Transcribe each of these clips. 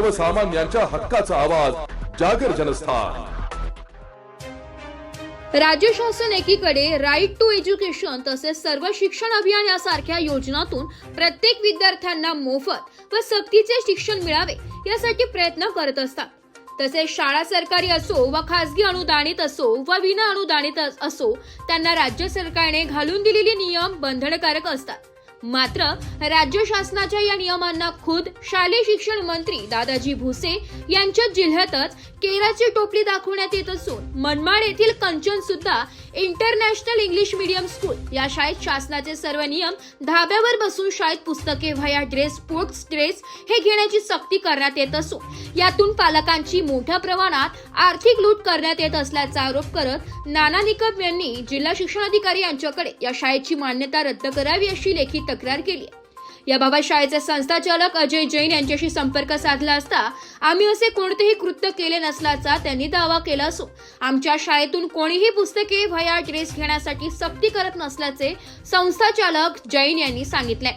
सर्वसामान्यांच्या हक्काचा आवाज जागर जनस्थान. राज्य शासन एकीकडे राईट टू एज्युकेशन तसेच सर्व शिक्षण अभियान यासारख्या योजनातून प्रत्येक विद्यार्थ्यांना मोफत व सक्तीचे शिक्षण मिळावे यासाठी प्रयत्न करत असतात. तसेच शाळा सरकारी असो व खासगी अनुदानित असो व विना अनुदानित असो त्यांना राज्य सरकारने घालून दिलेले नियम बंधनकारक असतात. मात्र राज्य शासनाच्या या नियमांना खुद शालेय शिक्षण मंत्री दादाजी भुसे यांच्या जिल्ह्यातच केराची टोपली दाखवण्यात येत असून मनमाड येथील कंचन सुद्धा इंटरनॅशनल इंग्लिश मीडियम स्कूल या शाळेत शासनाचे सर्व नियम धाब्यावर बसून शाळेत पुस्तके वह्या ड्रेस स्पोर्ट्स ड्रेस हे घेण्याची सक्ती करण्यात येत असून यातून पालकांची मोठ्या प्रमाणात आर्थिक लूट करण्यात येत असल्याचा आरोप करत नाना निकम यांनी जिल्हा शिक्षणाधिकारी यांच्याकडे या शाळेची मान्यता रद्द करावी अशी लेखी तक्रार केली आहे. याबाबत शाळेचे संस्थाचालक अजय जैन यांच्याशी संपर्क साधला असता आम्ही असे कोणतेही कृत्य केले नसल्याचा त्यांनी दावा केला असून आमच्या शाळेतून कोणीही पुस्तके वह्या ड्रेस घेण्यासाठी सक्ती करत नसल्याचे संस्थाचालक जैन यांनी सांगितले.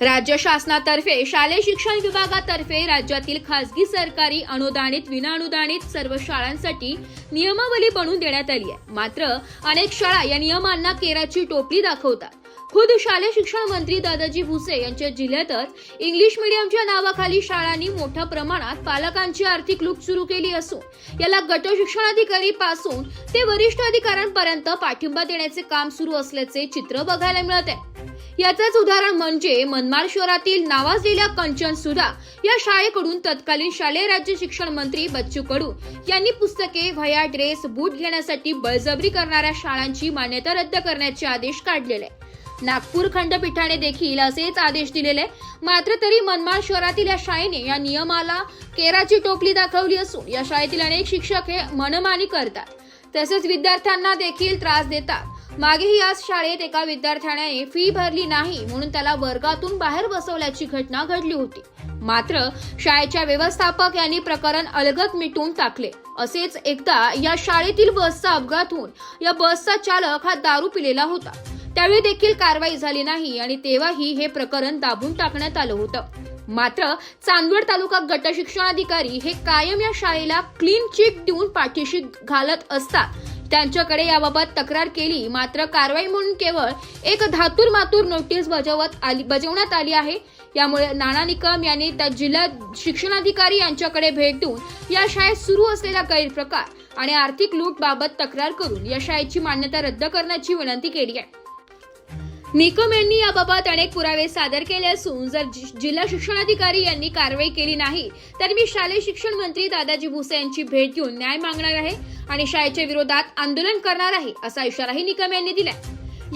राज्य शासनातर्फे शालेय शिक्षण विभागातर्फे राज्यातील खासगी सरकारी अनुदानित विनाअनुदानित सर्व शाळांसाठी नियमावली बनवून देण्यात आली आहे. मात्र अनेक शाळा या नियमांना केराची टोपली दाखवतात. खुद शालेय शिक्षण मंत्री दादाजी भुसे यांच्या जिल्ह्यातच इंग्लिश मीडियमच्या नावाखाली शाळांनी मोठ्या प्रमाणात पालकांची आर्थिक लूट सुरू केली असून याला गट शिक्षणाधिकारी पासून ते वरिष्ठ अधिकाऱ्यांपर्यंत पाठिंबा देण्याचे काम सुरू असल्याचे चित्र बघायला मिळत आहे याचंच उदाहरण म्हणजे मनमाड शहरातील नावाजलेल्या कंचन सुधा या शाळेकडून तत्कालीन शालेय राज्य शिक्षण मंत्री बच्चू कडू यांनी पुस्तके वह्या ड्रेस बूट घेण्यासाठी बळजबरी करणाऱ्या शाळांची मान्यता रद्द करण्याचे आदेश काढलेले आहे. नागपूर खंडपीठाने देखील असेच आदेश दिलेले मात्र तरी मनमाड शहरातील या शाळेने या नियमाला केराची टोपली दाखवली असून या शाळेतील अनेक शिक्षक हे मनमानी करतात. तसेच विद्यार्थ्यांना देखील त्रास देतात. मागेही आज शाळेत एका विद्यार्थ्याने फी भरली नाही म्हणून त्याला वर्गातून बाहेर बसवल्याची घटना घडली होती. मात्र शाळेच्या व्यवस्थापक यांनी प्रकरण अलगत मिटून टाकले. असेच एकदा या शाळेतील बसचा अपघात होऊन या बसचा चालक हा दारू पिलेला होता. त्यावेळी देखील कारवाई झाली नाही आणि तेव्हाही हे प्रकरण दाबून टाकण्यात आलं होतं. मात्र चांदवड तालुका गट शिक्षणाधिकारी हे कायम या शाळेला क्लीन चिट देऊन पाठीशी घालत असतात. त्यांच्याकडे याबाबत तक्रार केली मात्र कारवाई म्हणून केवळ एक धातूर मातूर नोटीस बजावत आली बजावण्यात आली आहे. यामुळे नाना निकम यांनी त्या जिल्हा शिक्षणाधिकारी यांच्याकडे भेट देऊन या शाळेत सुरू असलेला गैरप्रकार आणि आर्थिक लूट बाबत तक्रार करून या शाळेची मान्यता रद्द करण्याची विनंती केली आहे. निकम यांनी याबाबत अनेक पुरावे सादर केले असून जर जि- जिल्हा शिक्षणाधिकारी यांनी कारवाई केली नाही तर मी शालेय शिक्षण मंत्री दादाजी भुसे यांची भेट घेऊन न्याय मागणार आहे आणि शाळेच्या विरोधात आंदोलन करणार आहे असा इशाराही निकम यांनी दिलाय.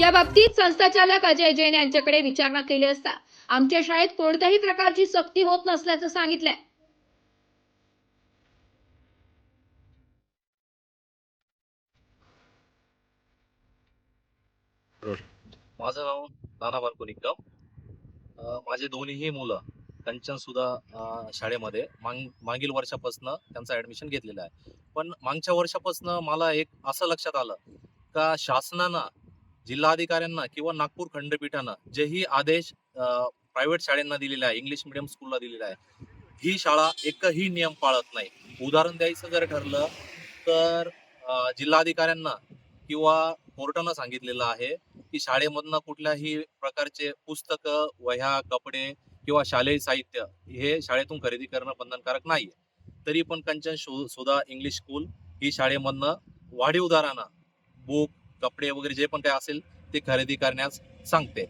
या बाबतीत संस्थाचालक अजय जैन यांच्याकडे विचारणा केली असता आमच्या शाळेत कोणत्याही प्रकारची सक्ती होत नसल्याचं सांगितलंय. माझं नाव नाना बारको माझे दोन्हीही मुलं कंचन सुद्धा शाळेमध्ये मांग मागील वर्षापासून त्यांचं ऍडमिशन घेतलेलं आहे. पण मागच्या वर्षापासून मला एक असं लक्षात आलं का शासनानं जिल्हाधिकाऱ्यांना किंवा नागपूर खंडपीठानं जेही आदेश प्रायव्हेट शाळांना दिलेला आहे इंग्लिश मिडियम स्कूलला दिलेला आहे ही शाळा एकही नियम पाळत नाही. उदाहरण द्यायचं जर ठरलं तर जिल्हाधिकाऱ्यांना किंवा कोर्टानं सांगितलेलं आहे की शाळेमधनं कुठल्याही प्रकारचे पुस्तक वह्या कपडे किंवा शालेय साहित्य हे शाळेतून खरेदी करणं बंधनकारक नाही तरी पण कंचन सुधा इंग्लिश स्कूल ही शाळेमधनं वाढीव दरानं बुक कपडे वगैरे जे पण काय असेल ते खरेदी करण्यास सांगते.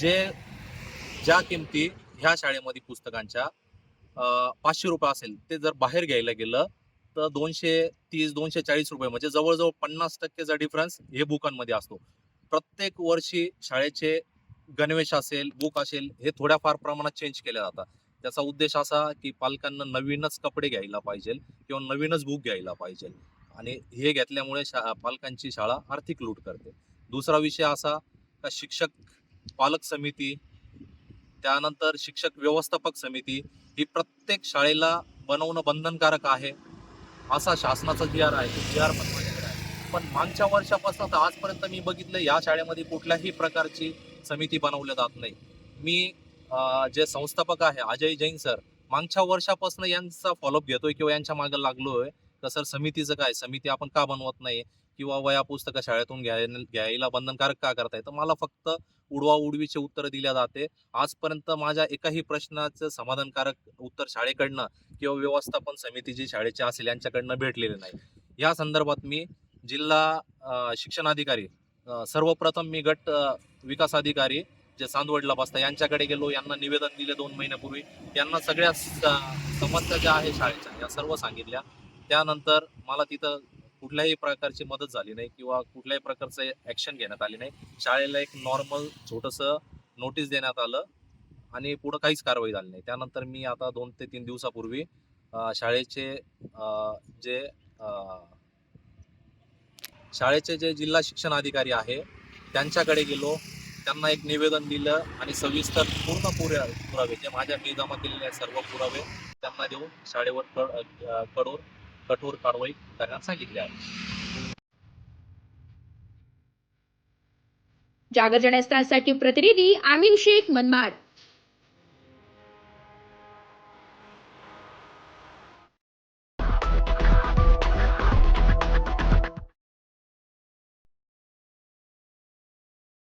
जे ज्या किमती ह्या शाळेमध्ये पुस्तकांच्या अं, पाचशे रुपये असेल ते जर बाहेर घ्यायला गेलं तर दोनशे तीस दोनशे चाळीस रुपये म्हणजे जवळजवळ पन्नास टक्केचा डिफरन्स हे बुकांमध्ये असतो. प्रत्येक वर्षी शाळेचे गणवेश असेल बुक असेल हे थोड्याफार प्रमाणात चेंज केले जातात. त्याचा उद्देश असा की पालकांना नवीनच कपडे घ्यायला पाहिजे किंवा नवीनच बुक घ्यायला पाहिजे. आणि हे घेतल्यामुळे शा पालकांची शाळा आर्थिक लूट करते. दुसरा विषय असा का शिक्षक पालक समिती त्यानंतर शिक्षक व्यवस्थापक समिती ही प्रत्येक शाळेला बनवणं बंधनकारक आहे असा शासनाचा जी आर आहे. जी आर पण पण मागच्या वर्षापासून तर आजपर्यंत मी बघितलं या शाळेमध्ये कुठल्याही प्रकारची समिती बनवल्या जात नाही. मी जे संस्थापक आहे अजय जैन सर मागच्या वर्षापासून यांचा फॉलोअप घेतोय किंवा यांच्या मागे लागलोय तर सर समितीचं काय? समिती आपण का बनवत नाही? किंवा वया पुस्तकं शाळेतून घ्यायला बंधनकारक का करताय? तर मला फक्त उडवा उडवीचे उत्तर दिल्या जाते. आजपर्यंत माझ्या एकाही प्रश्नाचं समाधानकारक उत्तर शाळेकडनं किंवा व्यवस्थापन समिती जी शाळेची असेल यांच्याकडनं भेटलेले नाही. या संदर्भात मी जिल्हा शिक्षणाधिकारी सर्वप्रथम मी गट विकास अधिकारी जे चांदवडला बसता यांच्याकडे गेलो यांना निवेदन दिले दोन महिन्यापूर्वी. यांना सगळ्या समस्या ज्या आहे शाळेच्या या सर्व सांगितल्या. त्यानंतर मला तिथं कुठल्याही प्रकारची मदत झाली नाही किंवा कुठल्याही प्रकारचं ॲक्शन घेण्यात आली नाही. शाळेला एक नॉर्मल छोटंसं नोटीस देण्यात आलं आणि पुढं काहीच कारवाई झाली नाही. त्यानंतर मी आता दोन ते तीन दिवसापूर्वी शाळेचे जे शाळेचे जे जिल्हा शिक्षण अधिकारी आहे त्यांच्याकडे गेलो. त्यांना एक निवेदन दिलं आणि सविस्तर पूर्ण पुरे पुरावे जे माझ्या मी जमा केलेले सर्व पुरावे त्यांना देऊन शाळेवर कठोर कठोर कारवाई करण्यास सांगितले आहे. जागर जनस्थानसाठी प्रतिनिधी आमिन शेख मनमाड.